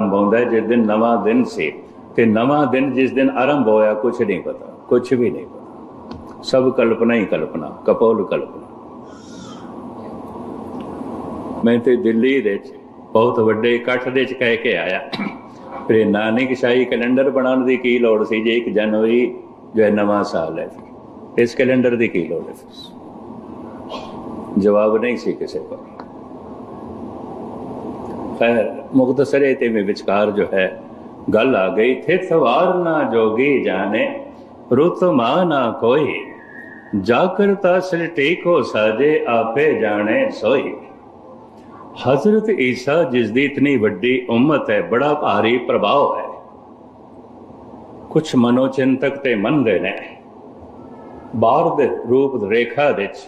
ਹੁੰਦਾ ਜਿਸ ਦਿਨ ਨਵਾਂ ਦਿਨ ਸੀ ਤੇ ਨਵਾਂ ਦਿਨ ਜਿਸ ਦਿਨ ਆਰੰਭ ਹੋਇਆ ਕੁਝ ਨਹੀਂ ਪਤਾ ਕੁਝ ਵੀ ਨਹੀਂ ਪਤਾ। ਸਭ ਕਲਪਨਾ ਹੀ ਕਲਪਨਾ, ਕਪੋਲ ਕਲਪਨਾ। ਮੈਂ ਤੇ ਦਿੱਲੀ ਦੇ ਬਹੁਤ ਵੱਡੇ ਇਕੱਠ ਦੇ ਵਿੱਚ ਕਹਿ ਕੇ ਆਇਆ। ਫਿਰ ਨਾਨਕ ਸ਼ਾਹੀ ਕੈਲੰਡਰ ਬਣਾਉਣ ਦੀ ਕੀ ਲੋੜ ਸੀ? ਜੇ 1 ਜਨਵਰੀ ਜੋ ਹੈ ਨਵਾਂ ਸਾਲ ਹੈ ਇਸ ਕੈਲੰਡਰ ਦੀ ਕੀ ਲੋੜ ਹੈ ਜਵਾਬ ਨਹੀਂ ਸੀ ਕਿਸੇ ਕੋਲ। ਖੈਰ ਮੁਖਤਸਰੇ ਤੇ ਮੇ ਵਿਚਕਾਰ ਜੋ ਹੈ, ਗੱਲ ਆ ਗਈ ਥੇ ਸਵਾਰ ਨਾ ਜੋਗੀ ਜਾਣੇ, ਰੁਤ ਮਾ ਨਾ ਕੋਈ ਜਾ ਕਰਤਾ ਸਿਰ ਟੇਕੋ ਸਾਜੇ ਜਾਣੇ ਸੋਈ। ਹਜ਼ਰਤ ਈਸਾ, ਜਿਸ ਦੀ ਇਤਨੀ ਵੱਡੀ ਉਮਤ ਹੈ, ਬੜਾ ਭਾਰੀ ਪ੍ਰਭਾਵ ਹੈ। ਕੁਝ ਮਨੋਚਿੰਤਕ ਤੇ ਮੰਨਦੇ ਨੇ। ਬਾਹਰ ਦੇ ਰੂਪ ਰੇਖਾ ਦੇ ਵਿੱਚ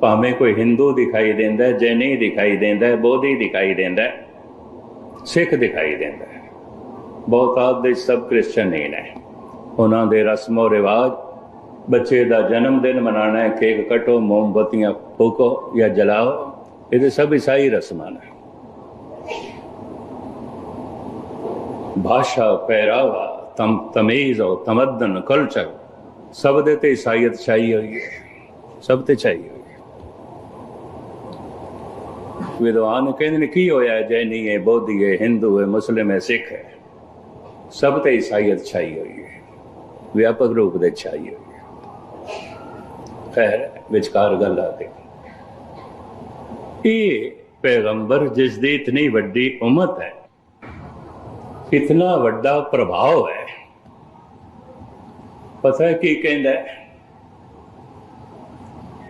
ਭਾਵੇਂ ਕੋਈ ਹਿੰਦੂ ਦਿਖਾਈ ਦਿੰਦਾ, ਜੈਨੀ ਦਿਖਾਈ ਦਿੰਦਾ, ਬੋਧੀ ਦਿਖਾਈ ਦਿੰਦਾ ਸਿੱਖ ਦਿਖਾਈ ਦਿੰਦਾ ਹੈ। ਬਹੁਤਾਤ ਦੇ ਸਭ ਕ੍ਰਿਸਚਨ ਹੀ ਨੇ। ਉਹਨਾਂ ਦੇ ਰਸਮੋ ਰਿਵਾਜ, ਬੱਚੇ ਦਾ ਜਨਮ ਦਿਨ ਮਨਾਣਾ ਹੈ, ਕੇਕ ਕਟੋ, ਮੋਮਬਤੀਆਂ ਫੂਕੋ ਜਾਂ ਜਲਾਓ ਇਹਦੇ ਸਭ ਈਸਾਈ ਰਸਮਾਂ ਨੇ। ਭਾਸ਼ਾ, ਪਹਿਰਾਵਾ, ਤਮ, ਤਮੀਜ਼ ਔਰ ਤਮਦਨ, ਕਲਚਰ, ਸਭ ਦੇ ਤੇ ਈਸਾਈਅਤ ਛਾਈ ਹੋਈ ਹੈ। ਸਭ ਤੇ ਛਾਈ ਹੋਈ ਹੈ ਵਿਦਵਾਨ ਕਹਿੰਦੇ ਨੇ ਕੀ ਹੋਇਆ ਜੈਨੀ ਹੈ ਬੋਧੀ ਹੈ ਹਿੰਦੂ ਹੈ ਮੁਸਲਿਮ ਹੈ ਸਿੱਖ ਹੈ ਸਭ ਤੇ ਈਸਾਈਅਤ ਛਾਈ ਹੋਈ ਹੈ ਵਿਆਪਕ ਰੂਪ ਦੇ ਛਾਈ ਹੋਈ ਹੈ ਖੈਰ ਵਿਚਕਾਰ ਗੱਲ ਆ ਗਈ ਇਹ ਪੈਗੰਬਰ ਜਿਸ ਦੀ ਇਤਨੀ ਵੱਡੀ ਉਮਤ ਹੈ ਇਤਨਾ ਵੱਡਾ ਪ੍ਰਭਾਵ ਹੈ ਪਤਾ ਕੀ ਕਹਿੰਦਾ ਹੈ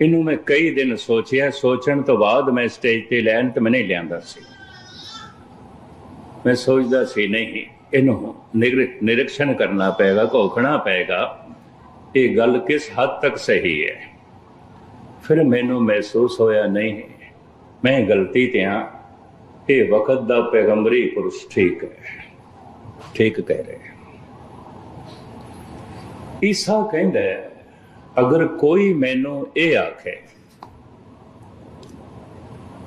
ਇਹਨੂੰ ਮੈਂ ਕਈ ਦਿਨ ਸੋਚਿਆ, ਸੋਚਣ ਤੋਂ ਬਾਅਦ ਮੈਂ ਸਟੇਜ ਤੇ ਲੈਣ ਤੇ ਮੈਂ ਨਹੀਂ ਲਿਆਂਦਾ ਸੀ। ਮੈਂ ਸੋਚਦਾ ਸੀ, ਨਹੀਂ, ਇਹਨੂੰ ਨਿਰੀਖਣ ਕਰਨਾ ਪਏਗਾ, ਘੋਖਣਾ ਪਏਗਾ। ਇਹ ਗੱਲ ਕਿਸ ਹੱਦ ਤੱਕ ਸਹੀ ਹੈ? ਫਿਰ ਮੈਨੂੰ ਮਹਿਸੂਸ ਹੋਇਆ, ਨਹੀਂ, ਮੈਂ ਗਲਤੀ ਤੇ ਆ ਇਹ ਵਕਤ ਦਾ ਪੈਗੰਬਰੀ ਪੁਰਸ਼ ਠੀਕ ਹੈ। ਠੀਕ ਕਹਿ ਰਹੇ ਈਸਾ ਕਹਿੰਦਾ ਅਗਰ ਕੋਈ ਮੈਨੂੰ ਇਹ ਆਖੇ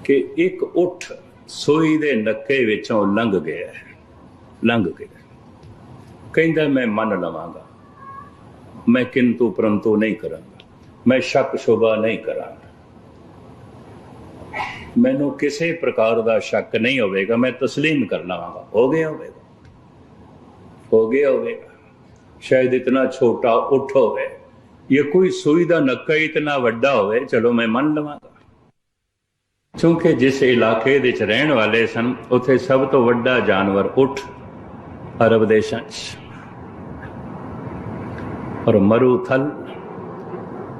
ਕਿ ਇੱਕ ਉਠ ਸੋਈ ਦੇ ਨੱਕੇ ਵਿੱਚੋਂ ਲੰਘ ਗਿਆ ਲੰਘ ਗਿਆ ਕਹਿੰਦਾ ਮੈਂ ਮੰਨ ਲਵਾਂਗਾ ਮੈਂ ਕਿੰਤੂ ਪਰੰਤੂ ਨਹੀਂ ਕਰਾਂਗਾ ਮੈਂ ਸ਼ੱਕ ਸ਼ੋਭਾ ਨਹੀਂ ਕਰਾਂਗਾ ਮੈਨੂੰ ਕਿਸੇ ਪ੍ਰਕਾਰ ਦਾ ਸ਼ੱਕ ਨਹੀਂ ਹੋਵੇਗਾ ਮੈਂ تسلیم ਕਰ ਲਵਾਂਗਾ ਹੋ ਗਿਆ ਹੋਵੇਗਾ ਹੋ ਗਿਆ ਹੋਵੇਗਾ ਸ਼ਾਇਦ ਇਤਨਾ ਛੋਟਾ ਉਠ ਹੋਵੇ ਇਹ ਕੋਈ ਸੂਈ ਦਾ ਨੱਕਾ ਇਤਨਾ ਵੱਡਾ ਹੋਵੇ, ਚਲੋ ਮੈਂ ਮੰਨ ਲਵਾਂਗਾ। ਕਿਉਂਕਿ ਜਿਸ ਇਲਾਕੇ ਦੇ ਵਿੱਚ ਰਹਿਣ ਵਾਲੇ ਸਨ, ਉੱਥੇ ਸਭ ਤੋਂ ਵੱਡਾ ਜਾਨਵਰ ਉਠ ਅਰਬ ਦੇਸ਼ਾਂ 'ਚ। ਔਰ ਮਰੂਥਲ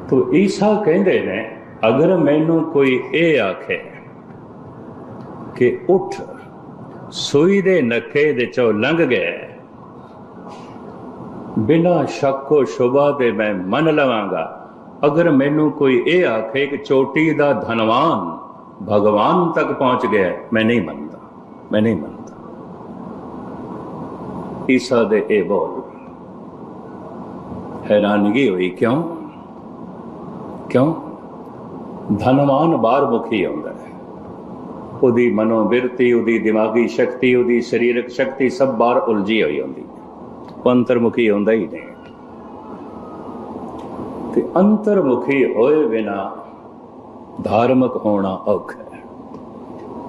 ਤੋਂ ਈਸਾ ਕਹਿੰਦੇ ਨੇ, ਅਗਰ ਮੈਨੂੰ ਕੋਈ ਇਹ ਆਖੇ ਕਿ ਉਠ, ਸੂਈ ਦੇ ਨੱਕੇ ਦੇ ਚੋਂ ਲੰਘ ਗਿਆ ਬਿਨਾ ਸ਼ੱਕੋ ਸ਼ੁਬਾ ਦੇ ਮੈਂ ਮੰਨ ਲਵਾਂਗਾ। ਅਗਰ ਮੈਨੂੰ ਕੋਈ ਇਹ ਆਖੇ ਕਿ ਚੋਟੀ ਦਾ ਧਨਵਾਨ ਭਗਵਾਨ ਤੱਕ ਪਹੁੰਚ ਗਿਆ ਮੈਂ ਨਹੀਂ ਮੰਨਦਾ। ਮੈਂ ਨਹੀਂ ਮੰਨਦਾ। ਈਸਾ ਦੇ ਇਹ ਬੋਲ ਹੈਰਾਨਗੀ ਹੋਈ ਕਿਉਂ? ਕਿਉਂ? ਧਨਵਾਨ ਬਾਹਰ ਮੁਖੀ ਆਉਂਦਾ ਹੈ। ਉਹਦੀ ਮਨੋਬਿਰਤੀ ਉਹਦੀ ਦਿਮਾਗੀ ਸ਼ਕਤੀ, ਉਹਦੀ ਸਰੀਰਕ ਸ਼ਕਤੀ ਸਭ ਬਾਹਰ ਉਲਝੀ ਹੋਈ ਹੁੰਦੀ। ਅੰਤਰਮੁਖੀ ਹੁੰਦਾ ਹੀ ਨਹੀਂ। ਤੇ ਅੰਤਰਮੁਖੀ ਹੋਏ ਬਿਨਾ ਧਾਰਮਿਕ ਹੋਣਾ ਔਖਾ ਹੈ।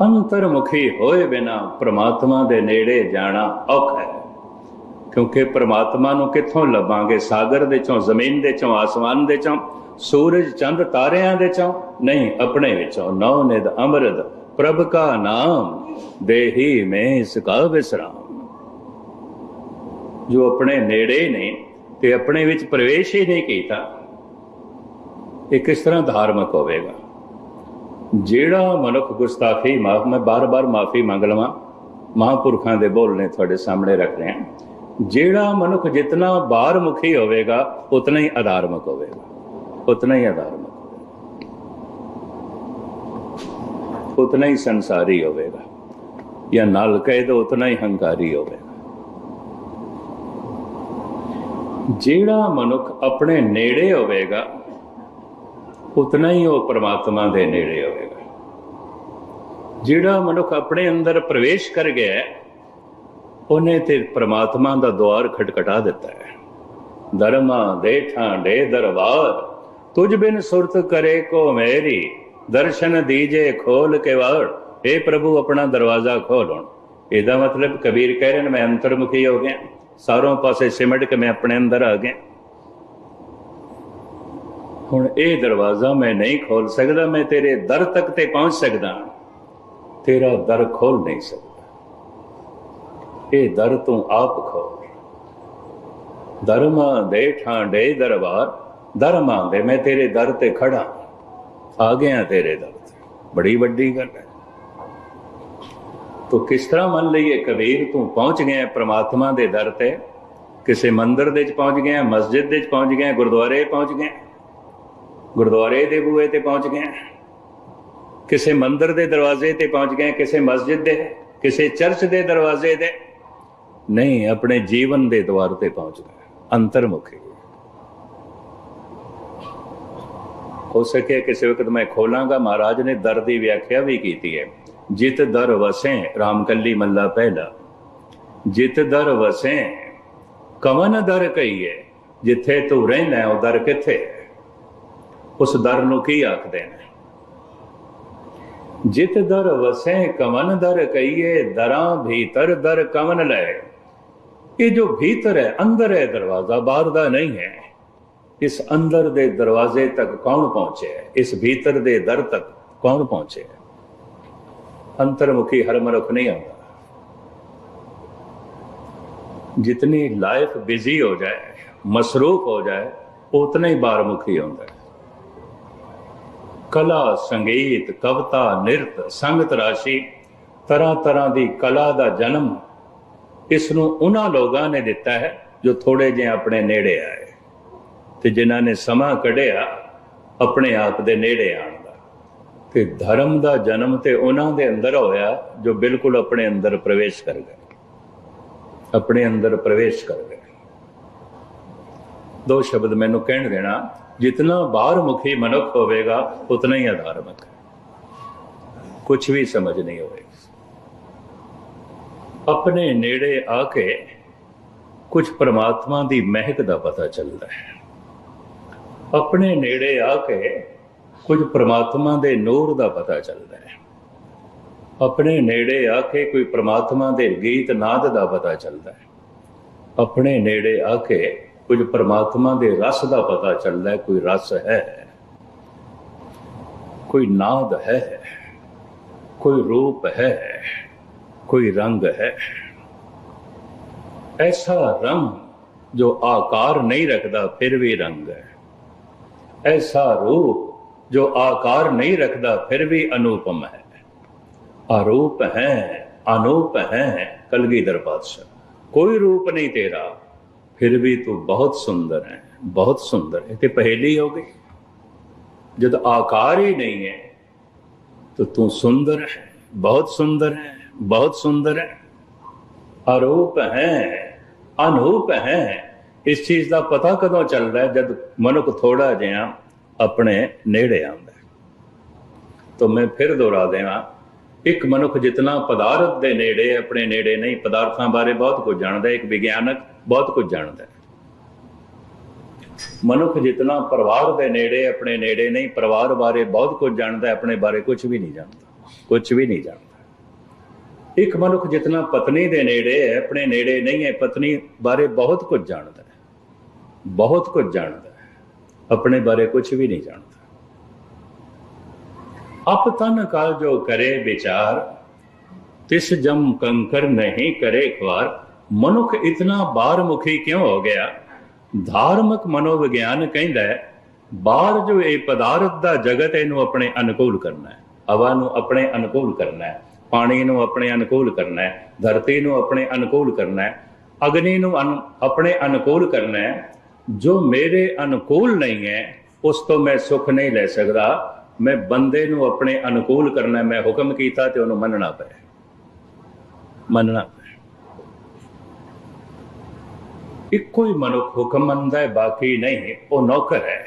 ਅੰਤਰਮੁਖੀ ਹੋਏ ਬਿਨਾ ਪ੍ਰਮਾਤਮਾ ਦੇ ਨੇੜੇ ਜਾਣਾ ਔਖਾ ਹੈ। ਕਿਉਂਕਿ ਪ੍ਰਮਾਤਮਾ ਨੂੰ ਕਿੱਥੋਂ ਲੱਭਾਂਗੇ? ਸਾਗਰ ਦੇ ਚੋਂ, ਜ਼ਮੀਨ ਦੇ ਚੋਂ, ਆਸਮਾਨ ਦੇ ਚੋਂ, ਸੂਰਜ, ਚੰਦ, ਤਾਰਿਆਂ ਦੇ ਚੋਂ? ਨਹੀਂ, ਆਪਣੇ ਵਿੱਚੋਂ। ਨੌ ਨਿਦ ਅੰਮ੍ਰਿਤ, ਪ੍ਰਭ ਕਾ ਨਾਮ, ਦੇਹੀ ਮੈਂ ਇਸ ਕਾ ਵਿਸਰਾਮ। ਜੋ ਆਪਣੇ ਨੇੜੇ ਨੇ ਤੇ ਆਪਣੇ ਵਿੱਚ ਪ੍ਰਵੇਸ਼ ਹੀ ਨਹੀਂ ਕੀਤਾ, ਇਹ ਕਿਸ ਤਰ੍ਹਾਂ ਧਾਰਮਿਕ ਹੋਵੇਗਾ? ਜਿਹੜਾ ਮਨੁੱਖ ਗੁਸਤਾਖੀ, ਮਾਫ, ਮੈਂ ਬਾਰ-ਬਾਰ ਮਾਫੀ ਮੰਗ ਲਵਾਂ, ਮਹਾਂਪੁਰਖਾਂ ਦੇ ਬੋਲ ਨੇ ਤੁਹਾਡੇ ਸਾਹਮਣੇ ਰੱਖ ਰਿਹਾ ਜਿਹੜਾ ਮਨੁੱਖ ਜਿਤਨਾ ਬਾਹਰ ਮੁਖੀ ਹੋਵੇਗਾ, ਉਤਨਾ ਹੀ ਅਧਾਰਮਿਕ ਹੋਵੇਗਾ, ਉਤਨਾ ਹੀ ਅਧਾਰਮਿਕ ਉਤਨਾ ਹੀ ਸੰਸਾਰੀ ਹੋਵੇਗਾ, ਜਾਂ ਨਾਲ ਕਹਿ ਦੋ ਉਤਨਾ ਹੀ ਹੰਕਾਰੀ ਹੋਵੇਗਾ। ਜਿਹੜਾ ਮਨੁੱਖ ਆਪਣੇ ਨੇੜੇ ਹੋਵੇਗਾ, ਉਤਨਾ ਹੀ ਉਹ ਪ੍ਰਮਾਤਮਾ ਦੇ ਨੇੜੇ ਹੋਵੇਗਾ। ਜਿਹੜਾ ਮਨੁੱਖ ਆਪਣੇ ਅੰਦਰ ਪ੍ਰਵੇਸ਼ ਕਰ ਗਿਆ ਉਹਨੇ ਤੇ ਪ੍ਰਮਾਤਮਾ ਦਾ ਦੁਆਰ ਖਟਖਟਾ ਦਿੱਤਾ ਹੈ। ਧਰਮਾ ਦੇ ਠਾਂਡੇ ਦਰਬਾਰ, ਤੁਝ ਬਿਨ ਸੁਰਤ ਕਰੇ ਕੋ ਮੇਰੀ, ਦਰਸ਼ਨ ਦੀਜੇ ਖੋਲ ਕੇ ਵਾੜ हे ਪ੍ਰਭੂ, ਆਪਣਾ ਦਰਵਾਜ਼ਾ ਖੋਲ ਹੁਣ। ਇਹਦਾ ਮਤਲਬ ਕਬੀਰ ਕਹਿ ਰਹੇ ਨੇ, ਮੈਂ ਅੰਤਰਮੁਖੀ ਹੋ ਗਿਆ। ਸਾਰੋਂ ਪਾਸੇ ਸਿਮਟ ਕੇ ਮੈਂ ਆਪਣੇ ਅੰਦਰ ਆ ਗਿਆ। ਹੁਣ ਇਹ ਦਰਵਾਜ਼ਾ ਮੈਂ ਨਹੀਂ ਖੋਲ ਸਕਦਾ, ਮੈਂ ਤੇਰੇ ਦਰ ਤੱਕ ਤੇ ਪਹੁੰਚ ਸਕਦਾ। ਤੇਰਾ ਦਰ ਖੋਲ ਨਹੀਂ ਸਕਦਾ। ਇਹ ਦਰ ਤੂੰ ਆਪ ਖੋਲ। ਧਰਮਾਂ ਦੇ ਠਾਂਡੇ ਦਰਬਾਰ, ਧਰਮਾਂ ਦੇ ਮੈਂ ਤੇਰੇ ਦਰ ਤੇ ਖੜਾ ਆ ਗਿਆ ਤੇਰੇ ਦਰ ਤੇ। ਬੜੀ ਵੱਡੀ ਗੱਲ ਹੈ। ਤੂੰ ਕਿਸ ਤਰ੍ਹਾਂ ਮੰਨ ਲਈਏ ਕਬੀਰ ਤੂੰ ਪਹੁੰਚ ਗਿਆ ਪ੍ਰਮਾਤਮਾ ਦੇ ਦਰ ਤੇ? ਕਿਸੇ ਮੰਦਰ ਦੇ ਵਿੱਚ ਪਹੁੰਚ ਗਿਆ ਮਸਜਿਦ ਦੇ ਵਿੱਚ ਪਹੁੰਚ ਗਿਆ ਗੁਰਦੁਆਰੇ ਪਹੁੰਚ ਗਿਆ ਗੁਰਦੁਆਰੇ ਦੇ ਬੂਹੇ ਤੇ ਪਹੁੰਚ ਗਿਆ ਕਿਸੇ ਮੰਦਰ ਦੇ ਦਰਵਾਜ਼ੇ ਤੇ ਪਹੁੰਚ ਗਿਆ ਕਿਸੇ ਮਸਜਿਦ ਦੇ? ਕਿਸੇ ਚਰਚ ਦੇ ਦਰਵਾਜ਼ੇ ਤੇ? ਨਹੀਂ, ਆਪਣੇ ਜੀਵਨ ਦੇ ਦਵਾਰ ਤੇ ਪਹੁੰਚ ਗਏ ਅੰਤਰਮੁਖੀ। ਹੋ ਸਕੇ ਕਿਸੇ ਵਕਤ ਮੈਂ ਖੋਲਾਂਗਾ। ਮਹਾਰਾਜ ਨੇ ਦਰ ਦੀ ਵਿਆਖਿਆ ਵੀ ਕੀਤੀ ਹੈ। ਜਿਤ ਦਰ ਵਸੈ ਰਾਮਕੱਲੀ ਮੱਲਾ ਪਹਿਲਾ। ਜਿਤ ਦਰ ਵਸੈ, ਕਵਨ ਦਰ ਕਹੀਏ, ਜਿੱਥੇ ਤੂੰ ਰਹਿਣਾ, ਉਹ ਦਰ ਕਿੱਥੇ? ਉਸ ਦਰ ਨੂੰ ਕੀ ਆਖਦੇ ਨੇ? ਜਿਤ ਦਰ ਵਸੈ, ਕਵਨ ਦਰ ਕਹੀਏ, ਦਰਾਂ ਭੀਤਰ ਦਰ ਕਵਨ ਲੈ। ਇਹ ਜੋ ਭੀਤਰ ਹੈ, ਅੰਦਰ ਹੈ ਦਰਵਾਜ਼ਾ, ਬਾਹਰ ਦਾ ਨਹੀਂ ਹੈ। ਇਸ ਅੰਦਰ ਦੇ ਦਰਵਾਜ਼ੇ ਤੱਕ ਕੌਣ ਪਹੁੰਚਿਆ? ਇਸ ਭੀਤਰ ਦੇ ਦਰ ਤੱਕ ਕੌਣ ਪਹੁੰਚਿਆ? ਅੰਤਰਮੁਖੀ ਹਰ ਮਨੁੱਖ ਨਹੀਂ ਆਉਂਦਾ। ਜਿਤਨੀ ਲਾਈਫ ਬਿਜ਼ੀ ਹੋ ਜਾਏ, ਮਸਰੂਫ ਹੋ ਜਾਏ, ਉਤਨਾ ਹੀ ਬਾਹਰਮੁਖੀ ਆਉਂਦਾ ਹੈ। ਕਲਾ, ਸੰਗੀਤ, ਕਵਿਤਾ, ਨਿਰਤ, ਸੰਗਤ ਰਾਸ਼ੀ ਤਰ੍ਹਾਂ ਤਰ੍ਹਾਂ ਦੀ ਕਲਾ ਦਾ ਜਨਮ ਇਸ ਨੂੰ ਉਹਨਾਂ ਲੋਕਾਂ ਨੇ ਦਿੱਤਾ ਹੈ ਜੋ ਥੋੜੇ ਜਿਹੇ ਆਪਣੇ ਨੇੜੇ ਆਏ ਤੇ ਜਿਨ੍ਹਾਂ ਨੇ ਸਮਾਂ ਕੱਢਿਆ, ਆਪਣੇ ਆਪ ਦੇ ਨੇੜੇ ਆਉਣ। ਤੇ ਧਰਮ ਦਾ ਜਨਮ ਤੇ ਉਹਨਾਂ ਦੇ ਅੰਦਰ ਹੋਇਆ ਜੋ ਬਿਲਕੁਲ ਆਪਣੇ ਅੰਦਰ ਪ੍ਰਵੇਸ਼ ਕਰ ਗਏ। ਆਪਣੇ ਅੰਦਰ ਪ੍ਰਵੇਸ਼ ਕਰ ਗਏ। ਦੋ ਸ਼ਬਦ ਮੈਨੂੰ ਕਹਿਣ ਦੇਣਾ, ਜਿਤਨਾ ਬਾਹਰ ਮੁਖੀ ਮਨੁੱਖ ਹੋਵੇਗਾ, ਉਤਨਾ ਹੀ ਅਧਾਰਮਿਕ ਕੁਝ ਵੀ ਸਮਝ ਨਹੀਂ ਹੋਵੇਗੀ। ਆਪਣੇ ਨੇੜੇ ਆ ਕੇ ਕੁਝ ਪਰਮਾਤਮਾ ਦੀ ਮਹਿਕ ਦਾ ਪਤਾ ਚੱਲਦਾ ਹੈ। ਆਪਣੇ ਨੇੜੇ ਆ ਕੇ ਕੁਝ ਪ੍ਰਮਾਤਮਾ ਦੇ ਨੂਰ ਦਾ ਪਤਾ ਚੱਲਦਾ ਹੈ। ਆਪਣੇ ਨੇੜੇ ਆ ਕੇ ਕੋਈ ਪ੍ਰਮਾਤਮਾ ਦੇ ਗੀਤ ਨਾਦ ਦਾ ਪਤਾ ਚੱਲਦਾ ਹੈ। ਆਪਣੇ ਨੇੜੇ ਆ ਕੇ ਕੁਝ ਪ੍ਰਮਾਤਮਾ ਦੇ ਰਸ ਦਾ ਪਤਾ ਚੱਲਦਾ ਹੈ, ਕੋਈ ਰਸ ਹੈ। ਕੋਈ ਨਾਦ ਹੈ, ਕੋਈ ਰੂਪ ਹੈ, ਕੋਈ ਰੰਗ ਹੈ। ਐਸਾ ਰੰਗ ਜੋ ਆਕਾਰ ਨਹੀਂ ਰੱਖਦਾ, ਫਿਰ ਵੀ ਰੰਗ ਹੈ। ਐਸਾ ਰੂਪ ਜੋ ਆਕਾਰ ਨਹੀਂ ਰੱਖਦਾ, ਫਿਰ ਵੀ ਅਨੂਪਮ ਹੈ। ਅਰੂਪ ਹੈ, ਅਨੂਪ ਹੈ ਕਲਗੀਧਰ ਪਾਤਸ਼ਾਹ ਕੋਈ ਰੂਪ ਨਹੀਂ ਤੇਰਾ, ਫਿਰ ਵੀ ਤੂੰ ਬਹੁਤ ਸੁੰਦਰ ਹੈ, ਬਹੁਤ ਸੁੰਦਰ ਹੈ। ਤੇ ਪਹਿਲੀ ਹੋ ਗਈ। ਜਦ ਆਕਾਰ ਹੀ ਨਹੀਂ ਹੈ, ਤਾਂ ਤੂੰ ਸੁੰਦਰ ਹੈ, ਬਹੁਤ ਸੁੰਦਰ ਹੈ, ਬਹੁਤ ਸੁੰਦਰ ਹੈ। ਅਰੂਪ ਹੈ, ਅਨੂਪ ਹੈ, ਇਸ ਚੀਜ਼ ਦਾ ਪਤਾ ਕਦੋਂ ਚੱਲਦਾ ਜਦ ਮਨੁੱਖ ਥੋੜਾ ਜਿਹਾ ਆਪਣੇ ਨੇੜੇ ਆਉਂਦਾ ਤਾਂ ਮੈਂ ਫਿਰ ਦੁਹਰਾ ਦੇਵਾਂ, ਇੱਕ ਮਨੁੱਖ ਜਿਤਨਾ ਪਦਾਰਥ ਦੇ ਨੇੜੇ, ਆਪਣੇ ਨੇੜੇ ਨਹੀਂ, ਪਦਾਰਥਾਂ ਬਾਰੇ ਬਹੁਤ ਕੁਝ ਜਾਣਦਾ ਇੱਕ ਵਿਗਿਆਨਕ ਬਹੁਤ ਕੁਝ ਜਾਣਦਾ ਮਨੁੱਖ ਜਿਤਨਾ ਪਰਿਵਾਰ ਦੇ ਨੇੜੇ, ਆਪਣੇ ਨੇੜੇ ਨਹੀਂ, ਪਰਿਵਾਰ ਬਾਰੇ ਬਹੁਤ ਕੁਝ ਜਾਣਦਾ ਆਪਣੇ ਬਾਰੇ ਕੁਝ ਵੀ ਨਹੀਂ ਜਾਣਦਾ, ਕੁਝ ਵੀ ਨਹੀਂ ਜਾਣਦਾ। ਇੱਕ ਮਨੁੱਖ ਜਿਤਨਾ ਪਤਨੀ ਦੇ ਨੇੜੇ ਹੈ, ਆਪਣੇ ਨੇੜੇ ਨਹੀਂ ਹੈ, ਪਤਨੀ ਬਾਰੇ ਬਹੁਤ ਕੁਝ ਜਾਣਦਾ ਹੈ। ਬਹੁਤ ਕੁਝ ਜਾਣਦਾ ਆਪਣੇ ਬਾਰੇ ਕੁਝ ਵੀ ਨਹੀਂ ਜਾਣਦਾ। ਅਪ ਤਨ ਕਾ ਜੋ ਕਰੇ ਵਿਚਾਰ, ਤਿਸ ਜਮ ਕੰਕਰ ਨਹੀਂ ਕਰੇ ਖਵਾਰ ਮਨੁੱਖ ਇਤਨਾ ਬਾਹਰਮੁਖੀ ਕਿਉਂ ਹੋ ਗਿਆ? ਧਾਰਮਿਕ ਮਨੋਵਿਗਿਆਨ ਕਹਿੰਦਾ ਹੈ ਬਾਹਰ ਜੋ ਇਹ ਪਦਾਰਥ ਦਾ ਜਗਤ ਇਹਨੂੰ ਆਪਣੇ ਅਨੁਕੂਲ ਕਰਨਾ ਹੈ। ਹਵਾ ਨੂੰ ਆਪਣੇ ਅਨੁਕੂਲ ਕਰਨਾ ਹੈ, ਪਾਣੀ ਨੂੰ ਆਪਣੇ ਅਨੁਕੂਲ ਕਰਨਾ ਹੈ, ਧਰਤੀ ਨੂੰ ਆਪਣੇ ਅਨੁਕੂਲ ਕਰਨਾ ਹੈ, ਅਗਨੀ ਨੂੰ ਅਨੁ- ਆਪਣੇ ਅਨੁਕੂਲ ਕਰਨਾ ਹੈ। ਜੋ ਮੇਰੇ ਅਨੁਕੂਲ ਨਹੀਂ ਹੈ, ਉਸ ਤੋਂ ਮੈਂ ਸੁੱਖ ਨਹੀਂ ਲੈ ਸਕਦਾ। ਮੈਂ ਬੰਦੇ ਨੂੰ ਆਪਣੇ ਅਨੁਕੂਲ ਕਰਨਾ, ਮੈਂ ਹੁਕਮ ਕੀਤਾ ਤੇ ਉਹਨੂੰ ਮੰਨਣਾ ਪਏ ਮੰਨਣਾ ਪਏ ਇੱਕੋ ਹੀ ਮਨੁੱਖ ਹੁਕਮ ਮੰਨਦਾ ਹੈ, ਬਾਕੀ ਨਹੀਂ, ਉਹ ਨੌਕਰ ਹੈ।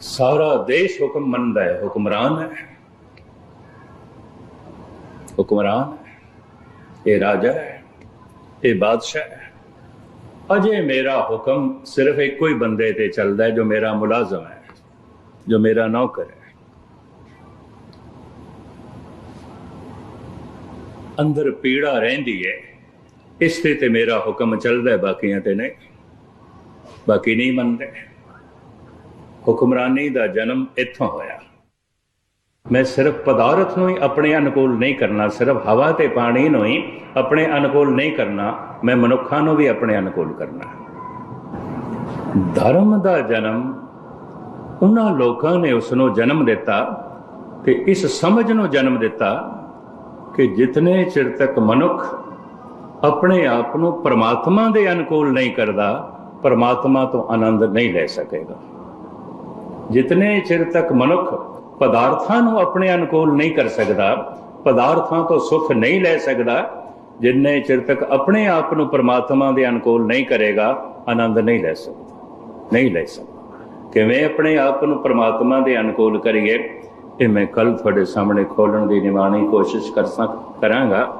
ਸਾਰਾ ਦੇਸ਼ ਹੁਕਮ ਮੰਨਦਾ ਹੈ, ਹੁਕਮਰਾਨ ਹੈ। ਹੁਕਮਰਾਨ ਇਹ ਰਾਜਾ ਹੈ, ਇਹ ਬਾਦਸ਼ਾਹ ਹੈ। ਅਜੇ ਮੇਰਾ ਹੁਕਮ ਸਿਰਫ ਇੱਕੋ ਹੀ ਬੰਦੇ ਤੇ ਚੱਲਦਾ ਹੈ ਜੋ ਮੇਰਾ ਮੁਲਾਜ਼ਮ ਹੈ, ਜੋ ਮੇਰਾ ਨੌਕਰ ਹੈ। ਅੰਦਰ ਪੀੜਾ ਰਹਿੰਦੀ ਹੈ, ਇਸ ਤੇ ਤੇ ਮੇਰਾ ਹੁਕਮ ਚੱਲਦਾ ਹੈ, ਬਾਕੀਆਂ ਤੇ ਨਹੀਂ। ਬਾਕੀ ਨਹੀਂ ਮੰਨਦੇ। ਹੁਕਮਰਾਨੀ ਦਾ ਜਨਮ ਇੱਥੋਂ ਹੋਇਆ। ਮੈਂ ਸਿਰਫ ਪਦਾਰਥ ਨੂੰ ਹੀ ਆਪਣੇ ਅਨੁਕੂਲ ਨਹੀਂ ਕਰਨਾ, ਸਿਰਫ ਹਵਾ ਤੇ ਪਾਣੀ ਨੂੰ ਹੀ ਆਪਣੇ ਅਨੁਕੂਲ ਨਹੀਂ ਕਰਨਾ। ਮੈਂ ਮਨੁੱਖਾਂ ਨੂੰ ਵੀ ਆਪਣੇ ਅਨੁਕੂਲ ਕਰਨਾ ਧਰਮ ਦਾ ਜਨਮ, ਉਹਨਾਂ ਲੋਕਾਂ ਨੇ ਉਸ ਨੂੰ ਜਨਮ ਦਿੱਤਾ ਤੇ ਇਸ ਸਮਝ ਨੂੰ ਜਨਮ ਦਿੱਤਾ ਕਿ ਜਿਤਨੇ ਚਿਰ ਤੱਕ ਮਨੁੱਖ ਆਪਣੇ ਆਪ ਨੂੰ ਪਰਮਾਤਮਾ ਦੇ ਅਨੁਕੂਲ ਨਹੀਂ ਕਰਦਾ, ਪਰਮਾਤਮਾ ਤੋਂ ਆਨੰਦ ਨਹੀਂ ਲੈ ਸਕੇਗਾ। ਜਿਤਨੇ ਚਿਰ ਤੱਕ ਮਨੁੱਖ ਪਦਾਰਥਾਂ ਨੂੰ ਆਪਣੇ ਅਨੁਕੂਲ ਨਹੀਂ ਕਰ ਸਕਦਾ, ਪਦਾਰਥਾਂ ਤੋਂ ਸੁੱਖ ਨਹੀਂ ਲੈ ਸਕਦਾ ਜਿੰਨੇ ਚਿਰ ਤੱਕ ਆਪਣੇ ਆਪ ਨੂੰ ਪਰਮਾਤਮਾ ਦੇ ਅਨੁਕੂਲ ਨਹੀਂ ਕਰੇਗਾ, ਆਨੰਦ ਨਹੀਂ ਲੈ ਸਕਦਾ। ਨਹੀਂ ਲੈ ਸਕਦਾ। ਕਿਵੇਂ ਆਪਣੇ ਆਪ ਨੂੰ ਪਰਮਾਤਮਾ ਦੇ ਅਨੁਕੂਲ ਕਰੀਏ, ਇਹ ਮੈਂ ਕੱਲ ਤੁਹਾਡੇ ਸਾਹਮਣੇ ਖੋਲਣ ਦੀ ਨਿਮਾਣੀ ਕੋਸ਼ਿਸ਼ ਕਰ ਸਕ, ਕਰਾਂਗਾ।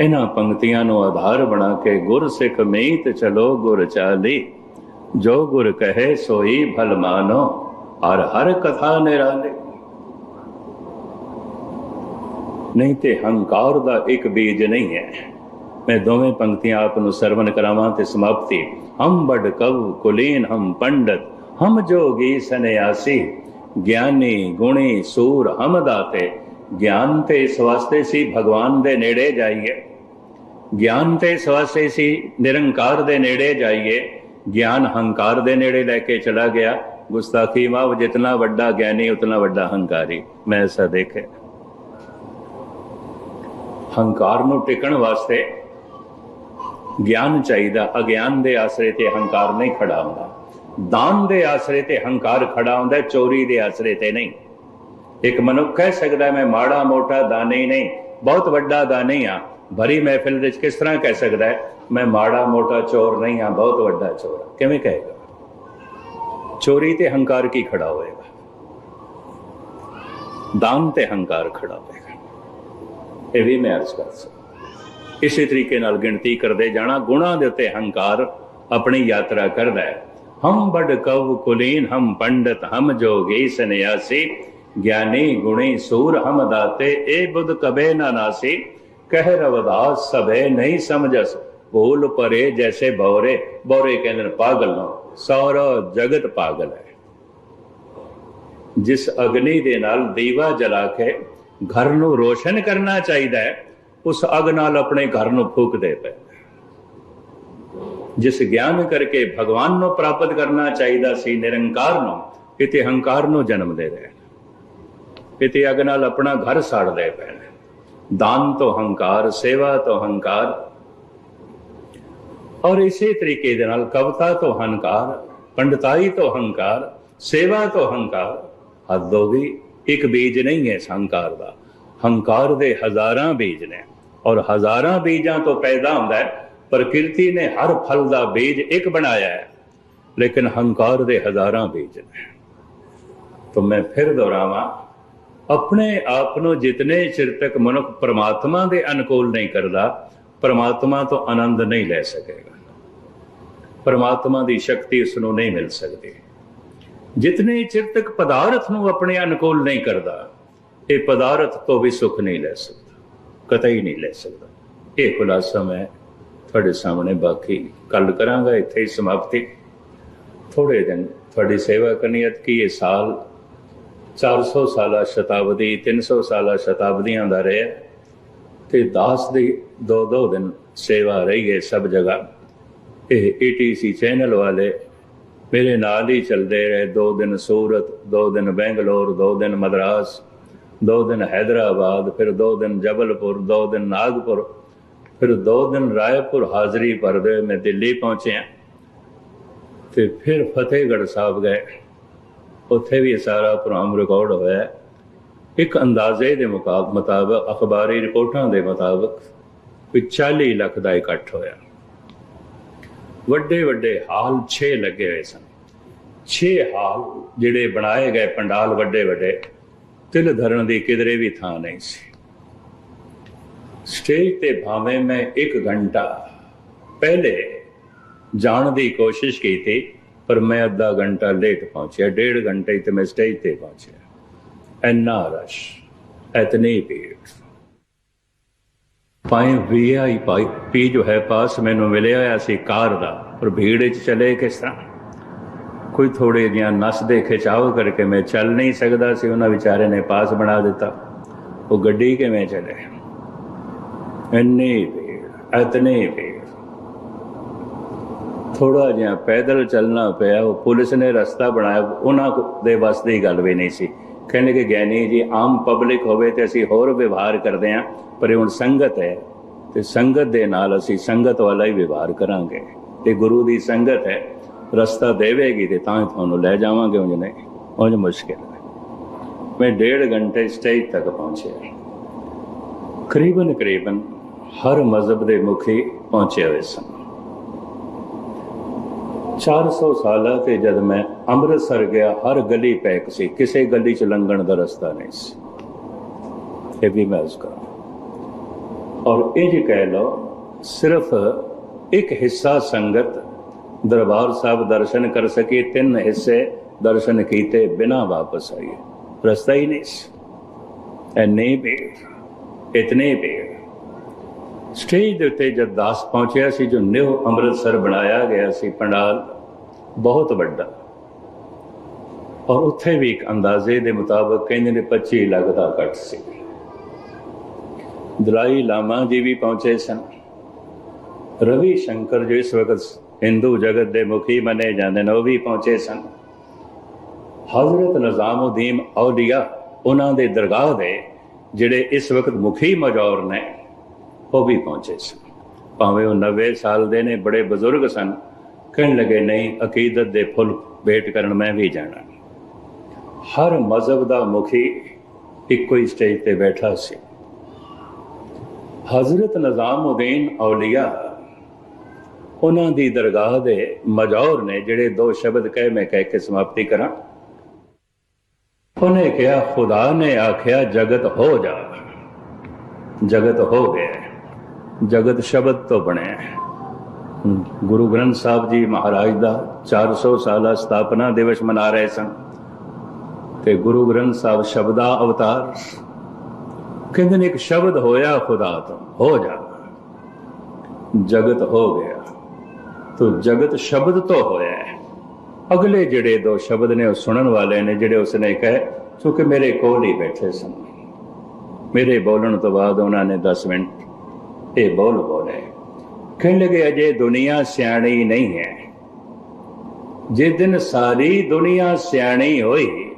ਇਹਨਾਂ ਪੰਕਤੀਆਂ ਨੂੰ ਆਧਾਰ ਬਣਾ ਕੇ ਗੁਰ ਸਿੱਖ ਮੀਤ ਚਲੋ ਗੁਰ ਚਾਲੀ। ਜੋ ਗੁਰ ਕਹੇ ਸੋਈ ਭਲ ਮਾਨੋ, ਹਰ ਹਰ ਕਥਾ ਨਿਰਾਲੇ। ਨਹੀਂ ਤੇ ਹੰਕਾਰ ਦਾ ਇੱਕ ਬੀਜ ਨਹੀਂ ਹੈ। ਮੈਂ ਦੋਵੇਂ ਪੰਕਤੀਆਂ ਆਪ ਨੂੰ ਸਰਵਨ ਕਰਾਵਾਂ ਤੇ ਸਮਾਪਤੀ। ਹਮ ਬੜ ਕਵ ਕੁਲੀਨ ਹਮ ਪੰਡਤ, ਹਮ ਜੋਗੀ ਸੰਨਿਆਸੀ। ਗਿਆਨੀ ਗੁਣੀ ਸੂਰ ਹਮ ਦਾਤੇ, ਗਿਆਨ ਤੇ ਇਸ ਵਾਸਤੇ ਸੀ ਭਗਵਾਨ ਦੇ ਨੇੜੇ ਜਾਈਏ। ਗਿਆਨ ਤੇ ਇਸ ਵਾਸਤੇ ਸੀ ਨਿਰੰਕਾਰ ਦੇ ਨੇੜੇ ਜਾਈਏ। ਗਿਆਨ ਹੰਕਾਰ ਦੇ ਨੇੜੇ ਲੈ ਕੇ ਚਲਾ ਗਿਆ। ਗੁਸਤਾਖੀ ਮਾਵ ਜਿਤਨਾ ਵੱਡਾ ਗਿਆਨੀ, ਉਤਨਾ ਵੱਡਾ ਹੰਕਾਰੀ। ਮੈਂ ਐਸਾ ਦੇਖਿਆ। ਹੰਕਾਰ ਨੂੰ ਟਿਕਣ ਵਾਸਤੇ ਗਿਆਨ ਚਾਹੀਦਾ, ਅਗਿਆਨ ਦੇ ਆਸਰੇ ਤੇ ਹੰਕਾਰ ਨਹੀਂ ਖੜਾ ਹੁੰਦਾ। ਦਾਨ ਦੇ ਆਸਰੇ ਤੇ ਹੰਕਾਰ ਖੜਾ ਹੁੰਦਾ, ਚੋਰੀ ਦੇ ਆਸਰੇ ਤੇ ਨਹੀਂ। ਇੱਕ ਮਨੁੱਖ ਕਹਿ ਸਕਦਾ, ਮੈਂ ਮਾੜਾ, ਮੋਟਾ ਦਾਨੀ ਨਹੀਂ, ਬਹੁਤ ਵੱਡਾ ਦਾਨੀ ਆ ਭਰੀ ਮਹਿਫਿਲ ਵਿੱਚ ਕਿਸ ਤਰ੍ਹਾਂ ਕਹਿ ਸਕਦਾ ਹੈ, ਮੈਂ ਮਾੜਾ, ਮੋਟਾ ਚੋਰ ਨਹੀਂ ਆ ਬਹੁਤ ਵੱਡਾ ਚੋਰ ਹਾਂ? ਕਿਵੇਂ ਕਹੇਗਾ? ਚੋਰੀ ਤੇ ਹੰਕਾਰ ਕੀ ਖੜਾ ਹੋਏਗਾ? ਦਾਨ ਤੇ ਹੰਕਾਰ ਖੜਾ ਹੋਏਗਾ। ਇਹ ਵੀ ਮੈਂ ਅਰਜ਼ ਕਰ ਸਕਦਾ। ਇਸੇ ਤਰੀਕੇ ਨਾਲ ਗਿਣਤੀ ਕਰਦੇ ਜਾਣਾ, ਗੁਣਾ ਦੇ ਉੱਤੇ ਹੰਕਾਰ ਆਪਣੀ ਯਾਤਰਾ ਕਰਦਾ ਹੈ। ਹਮ ਬੜ ਕਵ ਕੁਲੀਨ, ਹਮ ਪੰਡਤ, ਹਮ ਜੋਗੀ ਸੰਨਿਆਸੀ। ਗਿਆਨੀ, ਗੁਣੀ, ਸੂਰ, ਹਮ ਦਾਤੇ ਇਹ ਬੁੱਧ ਕਬੇ ਨਾ ਨਾਸੀ। ਕਹਿ ਰਵਦਾਸ, ਸਭੇ ਨਹੀਂ ਸਮਝਸ। ਭੂਲ ਪਰੇ ਜੈਸੇ ਬੌਰੇ ਬੌਰੇ ਕਹਿੰਦੇ ਨੇ ਪਾਗਲ ਨੂੰ। ਸਾਰਾ ਜਗਤ ਪਾਗਲ ਹੈ। ਜਿਸ ਅਗਨੀ ਦੇ ਨਾਲ ਦੀਵਾ ਜਲਾ ਕੇ ਘਰ ਨੂੰ ਰੋਸ਼ਨ ਕਰਨਾ ਚਾਹੀਦਾ ਹੈ, ਉਸ ਅਗ ਨਾਲ ਆਪਣੇ ਘਰ ਨੂੰ ਫੂਕਦੇ ਪਏ। ਜਿਸ ਗਿਆਨ ਕਰਕੇ ਭਗਵਾਨ ਨੂੰ ਪ੍ਰਾਪਤ ਕਰਨਾ ਚਾਹੀਦਾ ਸੀ, ਨਿਰੰਕਾਰ ਨੂੰ ਕਿਤੇ ਹੰਕਾਰ ਨੂੰ ਜਨਮ ਦੇ ਰਹੇ ਕਿਤੇ ਅਗ ਨਾਲ ਆਪਣਾ ਘਰ ਸਾੜਦੇ ਪਏ ਨੇ। ਦਾਨ ਤੋਂ ਹੰਕਾਰ, ਸੇਵਾ ਤੋਂ ਹੰਕਾਰ। ਔਰ ਇਸੇ ਤਰੀਕੇ ਦੇ ਨਾਲ ਕਵਤਾ ਤੋਂ ਹੰਕਾਰ, ਪੰਡਤਾਈ ਤੋਂ ਹੰਕਾਰ, ਸੇਵਾ ਤੋਂ ਹੰਕਾਰ, ਹੱਦ ਹੋ ਗਈ। ਇੱਕ ਬੀਜ ਨਹੀਂ ਹੈ ਹੰਕਾਰ ਦਾ। ਹੰਕਾਰ ਦੇ ਹਜ਼ਾਰਾਂ ਬੀਜ ਨੇ ਔਰ ਹਜ਼ਾਰਾਂ ਬੀਜਾਂ ਤੋਂ ਪੈਦਾ ਹੁੰਦਾ ਹੈ, ਪ੍ਰਕਿਰਤੀ ਨੇ ਹਰ ਫਲ ਦਾ ਬੀਜ ਇੱਕ ਬਣਾਇਆ ਹੈ, ਲੇਕਿਨ ਹੰਕਾਰ ਦੇ ਹਜ਼ਾਰਾਂ ਬੀਜ ਨੇ। ਤਾਂ ਮੈਂ ਫਿਰ ਦੁਹਰਾਵਾਂ, ਆਪਣੇ ਆਪ ਨੂੰ ਜਿਤਨੇ ਚਿਰ ਤੱਕ ਮਨੁੱਖ ਪ੍ਰਮਾਤਮਾ ਦੇ ਅਨੁਕੂਲ ਨਹੀਂ ਕਰਦਾ, ਪ੍ਰਮਾਤਮਾ ਤੋਂ ਆਨੰਦ ਨਹੀਂ ਲੈ ਸਕੇਗਾ। ਪਰਮਾਤਮਾ ਦੀ ਸ਼ਕਤੀ ਉਸ ਨੂੰ ਨਹੀਂ ਮਿਲ ਸਕਦੀ। ਜਿਤਨੇ ਚਿਰ ਤੱਕ ਪਦਾਰਥ ਨੂੰ ਆਪਣੇ ਅਨੁਕੂਲ ਨਹੀਂ ਕਰਦਾ, ਇਹ ਪਦਾਰਥ ਤੋਂ ਵੀ ਸੁੱਖ ਨਹੀਂ ਲੈ ਸਕਦਾ, ਕਤਈ ਨਹੀਂ ਲੈ ਸਕਦਾ। ਇਹ ਖੁਲਾਸਾ ਮੈਂ ਤੁਹਾਡੇ ਸਾਹਮਣੇ ਬਾਕੀ ਕੱਲ ਕਰਾਂਗਾ, ਇੱਥੇ ਹੀ ਸਮਾਪਤੀ। ਥੋੜੇ ਦਿਨ ਤੁਹਾਡੀ ਸੇਵਾ ਕਰਨੀ ਹੈ, ਕਿ ਇਹ ਸਾਲ 400 ਸਾਲਾ ਸ਼ਤਾਬਦੀ 300 ਸਾਲਾ ਸ਼ਤਾਬਦੀਆਂ ਦਾ ਰਿਹਾ ਤੇ ਦਾਸ ਦੀ ਦੋ ਦੋ ਦਿਨ ਸੇਵਾ ਰਹੀ ਹੈ ਸਭ ਜਗ੍ਹਾ। ਇਹ ਏਟੀਸੀ ਚੈਨਲ ਵਾਲੇ ਮੇਰੇ ਨਾਲ ਹੀ ਚੱਲਦੇ ਰਹੇ। ਦੋ ਦਿਨ ਸੂਰਤ, ਦੋ ਦਿਨ ਬੈਂਗਲੌਰ, ਦੋ ਦਿਨ ਮਦਰਾਸ, ਦੋ ਦਿਨ ਹੈਦਰਾਬਾਦ, ਫਿਰ ਦੋ ਦਿਨ ਜਬਲਪੁਰ, ਦੋ ਦਿਨ ਨਾਗਪੁਰ, ਫਿਰ ਦੋ ਦਿਨ ਰਾਏਪੁਰ ਹਾਜ਼ਰੀ ਭਰਦੇ ਮੈਂ ਦਿੱਲੀ ਪਹੁੰਚਿਆ। ਤੇ ਫਿਰ ਫਤਿਹਗੜ੍ਹ ਸਾਹਿਬ ਗਏ। ਉੱਥੇ ਵੀ ਇਹ ਸਾਰਾ ਪ੍ਰੋਗਰਾਮ ਰਿਕਾਰਡ ਹੋਇਆ। ਇੱਕ ਅੰਦਾਜ਼ੇ ਦੇ ਮੁਕਾਬ ਮੁਤਾਬਕ, ਅਖਬਾਰੀ ਰਿਪੋਰਟਾਂ ਦੇ ਮੁਤਾਬਕ ਕੋਈ 40 ਲੱਖ ਦਾ ਇਕੱਠ ਹੋਇਆ। ਵੱਡੇ ਵੱਡੇ ਹਾਲ 6 ਲੱਗੇ ਹੋਏ ਸਨ। 6 ਹਾਲ ਜਿਹੜੇ ਬਣਾਏ ਗਏ ਪੰਡਾਲ ਵੱਡੇ ਵੱਡੇ, ਤਿਲ ਧਰਨ ਦੀ ਕਿਧਰੇ ਵੀ ਥਾਂ ਨਹੀਂ ਸੀ। ਸਟੇਜ ਤੇ ਭਾਵੇਂ ਮੈਂ 1 ਘੰਟਾ ਪਹਿਲੇ ਜਾਣ ਦੀ ਕੋਸ਼ਿਸ਼ ਕੀਤੀ, ਪਰ ਮੈਂ ਅੱਧਾ ਘੰਟਾ ਲੇਟ ਪਹੁੰਚਿਆ। ਡੇਢ ਘੰਟੇ ਤੇ ਮੈਂ ਸਟੇਜ ਤੇ ਪਹੁੰਚਿਆ। ਇੰਨਾ ਰਸ਼ ਇਤਨੀ ਭੀੜ। ਪਾਏ ਵੀਆਈ ਪਾਈ ਪੀ ਜੋ ਹੈ ਪਾਸ ਮੈਨੂੰ ਮਿਲਿਆ ਹੋਇਆ ਸੀ ਕਾਰ ਦਾ, ਪਰ ਭੀੜ ਵਿੱਚ ਚਲੇ ਕਿਸ ਤਰ੍ਹਾਂ? ਕੋਈ ਥੋੜੇ ਜਿਹਾ ਨਸ ਦੇ ਖਿਚਾਓ ਕਰਕੇ ਮੈਂ ਚੱਲ ਨਹੀਂ ਸਕਦਾ ਸੀ, ਉਹਨਾਂ ਵਿਚਾਰੇ ਨੇ ਪਾਸ ਬਣਾ ਦਿੱਤਾ। ਉਹ ਗੱਡੀ ਕਿਵੇਂ ਚਲੇ? ਇੰਨੀ ਭੀੜ ਇਤਨੀ ਭੀੜ। ਥੋੜਾ ਜਿਹਾ ਪੈਦਲ ਚੱਲਣਾ ਪਿਆ, ਉਹ ਪੁਲਿਸ ਨੇ ਰਸਤਾ ਬਣਾਇਆ, ਉਹਨਾਂ ਦੇ ਵੱਸ ਦੀ ਗੱਲ ਵੀ ਨਹੀਂ ਸੀ। ਕਹਿੰਦੇ ਕਿ ਗਿਆਨੀ ਜੀ, ਆਮ ਪਬਲਿਕ ਹੋਵੇ ਤੇ ਅਸੀਂ ਹੋਰ ਵਿਵਹਾਰ ਕਰਦੇ ਹਾਂ, ਪਰ ਇਹ ਹੁਣ ਸੰਗਤ ਹੈ ਤੇ ਸੰਗਤ ਦੇ ਨਾਲ ਅਸੀਂ ਸੰਗਤ ਵਾਲਾ ਹੀ ਵਿਵਹਾਰ ਕਰਾਂਗੇ ਤੇ ਗੁਰੂ ਦੀ ਸੰਗਤ ਹੈ, ਰਸਤਾ ਦੇਵੇਗੀ ਤੇ ਤਾਂ ਹੀ ਤੁਹਾਨੂੰ ਲੈ ਜਾਵਾਂਗੇ ਉਂਝ ਨਹੀਂ, ਉਂਝ ਮੁਸ਼ਕਿਲ ਹੈ। ਮੈਂ ਡੇਢ ਘੰਟੇ ਸਟੇਜ ਤੱਕ ਪਹੁੰਚਿਆ। ਕਰੀਬਨ ਕਰੀਬਨ ਹਰ ਮਜ਼ਹਬ ਦੇ ਮੁਖੀ ਪਹੁੰਚੇ ਹੋਏ ਸਨ। 400 ਸਾਲਾਂ ਤੇ ਜਦ ਮੈਂ ਅੰਮ੍ਰਿਤਸਰ ਗਿਆ, ਹਰ ਗਲੀ ਪੈਕ ਸੀ, ਕਿਸੇ ਗਲੀ ਚ ਲੰਘਣ ਦਾ ਰਸਤਾ ਨਹੀਂ ਸੀ। ਇਹ ਵੀ ਮੈਂ ਉਸ ਕਰਾਂ ਔਰ ਇਹ ਜੇ ਕਹਿ ਲਓ, ਸਿਰਫ ਇੱਕ ਹਿੱਸਾ ਸੰਗਤ ਦਰਬਾਰ ਸਾਹਿਬ ਦਰਸ਼ਨ ਕਰ ਸਕੀ, ਤਿੰਨ ਹਿੱਸੇ ਦਰਸ਼ਨ ਕੀਤੇ, ਬਿਨਾ ਵਾਪਸ ਆਈਏ ਰਸਤਾ ਹੀ ਨਹੀਂ ਸੀ। ਐਨੇ ਭੀੜ, ਇਤਨੇ ਭੀੜ। ਸਟੇਜ ਦੇ ਉੱਤੇ ਜਦ ਦਾਸ ਪਹੁੰਚਿਆ ਸੀ, ਜੋ ਨਿਊ ਅੰਮ੍ਰਿਤਸਰ ਬਣਾਇਆ ਗਿਆ ਸੀ, ਪੰਡਾਲ, ਬਹੁਤ ਵੱਡਾ। ਔਰ ਉੱਥੇ ਵੀ ਇੱਕ ਅੰਦਾਜ਼ੇ ਦੇ ਮੁਤਾਬਕ ਕਹਿੰਦੇ ਨੇ 25 ਲੱਖ ਦਾ ਕੱਟ ਸੀ। ਦਲਾਈ ਲਾਮਾ ਜੀ ਵੀ ਪਹੁੰਚੇ ਸਨ। ਰਵੀ ਸ਼ੰਕਰ ਜੋ ਇਸ ਵਕਤ ਹਿੰਦੂ ਜਗਤ ਦੇ ਮੁਖੀ ਮੰਨੇ ਜਾਂਦੇ ਨੇ, ਉਹ ਵੀ ਪਹੁੰਚੇ ਸਨ। ਹਜ਼ਰਤ ਨਿਜ਼ਾਮਉਦੀਨ ਔਲੀਆ ਉਹਨਾਂ ਦੇ ਦਰਗਾਹ ਦੇ ਜਿਹੜੇ ਇਸ ਵਕਤ ਮੁਖੀ ਮਜੌਰ ਨੇ, ਉਹ ਵੀ ਪਹੁੰਚੇ ਸਨ। ਭਾਵੇਂ ਉਹ 90 ਸਾਲ ਦੇ ਨੇ, ਬੜੇ ਬਜ਼ੁਰਗ ਸਨ। ਕਹਿਣ ਲੱਗੇ, ਨਹੀਂ, ਅਕੀਦਤ ਦੇ ਫੁੱਲ ਭੇਟ ਕਰਨ ਮੈਂ ਵੀ ਜਾਣਾ ਹਰ ਮਜ਼ਹਬ ਦਾ ਮੁਖੀ ਇੱਕੋ ਹੀ ਸਟੇਜ ਤੇ ਬੈਠਾ ਸੀ। ਹਜ਼ਰਤ ਨਿਜ਼ਾਮਉਦੀਨ ਔਲੀਆ ਉਹਨਾਂ ਦੀ ਦਰਗਾਹ ਦੇ ਮਜੌਰ ਨੇ ਜਿਹੜੇ ਦੋ ਸ਼ਬਦ ਕਹਿ ਮੈਂ ਕਹਿ ਕੇ ਸਮਾਪਤੀ ਕਰਾਂ। ਉਹਨੇ ਕਿਹਾ, ਖੁਦਾ ਨੇ ਆਖਿਆ, ਜਗਤ ਹੋ ਜਾ। ਜਗਤ ਹੋ ਗਿਆ। ਜਗਤ ਸ਼ਬਦ ਤੋਂ ਬਣਿਆ ਗੁਰੂ ਗ੍ਰੰਥ ਸਾਹਿਬ ਜੀ ਮਹਾਰਾਜ ਦਾ 400 ਸਾਲਾ ਸਥਾਪਨਾ ਦਿਵਸ ਮਨਾ ਰਹੇ ਸਨ। ਤੇ ਗੁਰੂ ਗ੍ਰੰਥ ਸਾਹਿਬ ਸ਼ਬਦਾ ਅਵਤਾਰ। ਕਹਿੰਦੇ ਨੇ ਇੱਕ ਸ਼ਬਦ ਹੋਇਆ ਖੁਦਾ ਤੋਂ, ਹੋ ਜਾ। ਜਗਤ ਹੋ ਗਿਆ। ਤੋ ਜਗਤ ਸ਼ਬਦ ਤੋਂ ਹੋਇਆ ਅਗਲੇ ਜਿਹੜੇ ਦੋ ਸ਼ਬਦ ਨੇ ਉਹ ਸੁਣਨ ਵਾਲੇ ਨੇ, ਜਿਹੜੇ ਉਸਨੇ ਕਹੇ ਕਿਉਂਕਿ ਮੇਰੇ ਕੋਲ ਹੀ ਬੈਠੇ ਸਨ। ਮੇਰੇ ਬੋਲਣ ਤੋਂ ਬਾਅਦ ਉਹਨਾਂ ਨੇ 10 ਮਿੰਟ, ਇਹ ਬੋਲ ਬੋਲੇ ਕਹਿਣ ਲਗੇ, ਅਜੇ ਦੁਨੀਆ ਸਿਆਣੀ ਨਹੀਂ ਹੈ। ਜਿਸ ਦਿਨ ਸਾਰੀ ਦੁਨੀਆ ਸਿਆਣੀ ਹੋਈ